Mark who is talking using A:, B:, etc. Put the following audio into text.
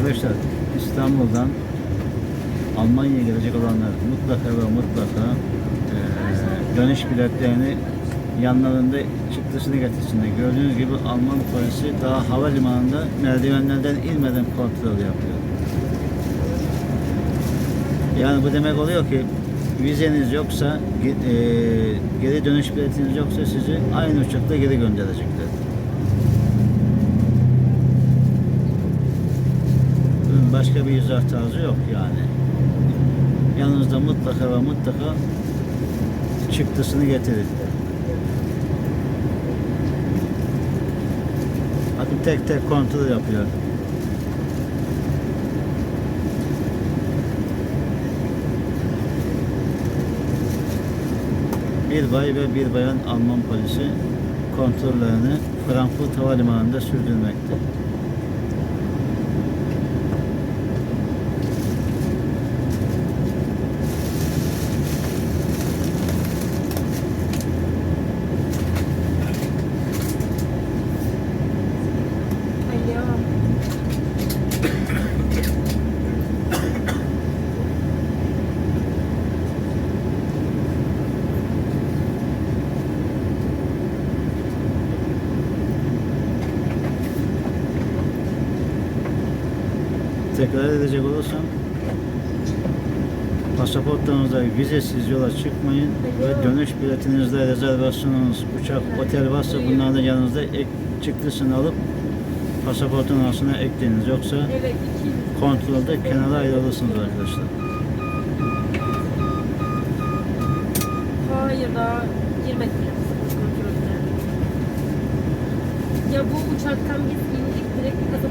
A: Arkadaşlar İstanbul'dan Almanya'ya gelecek olanlar mutlaka ve mutlaka eee, dönüş biletlerini yanlarında çıktısını getirsinler. Gördüğünüz gibi Alman polisi daha havalimanında merdivenlerden inmeden kontrol yapıyor. Yani bu demek oluyor ki vizeniz yoksa, eee, geri dönüş biletiniz yoksa sizi aynı uçakta geri gönderecekler. Başka bir izah tarzı yok yani. Yanınızda mutlaka ve mutlaka çıktısını getirin. Bakın tek tek kontrol yapıyor. Bir bay ve bir bayan Alman polisi kontrollerini Frankfurt Havalimanı'nda sürdürmekte. Tekrar edecek olursam pasaportlarınızda vizesiz yola çıkmayın ve dönüş biletinizde rezervasyonunuz, uçak, otel varsa bunları da yanınızda ek, çıktısını alıp pasaportun arasına ekleyiniz. Yoksa kontrolde kenara ayrılırsınız arkadaşlar.
B: Hayır daha girmedik. Ya bu uçaktan biz indik direkt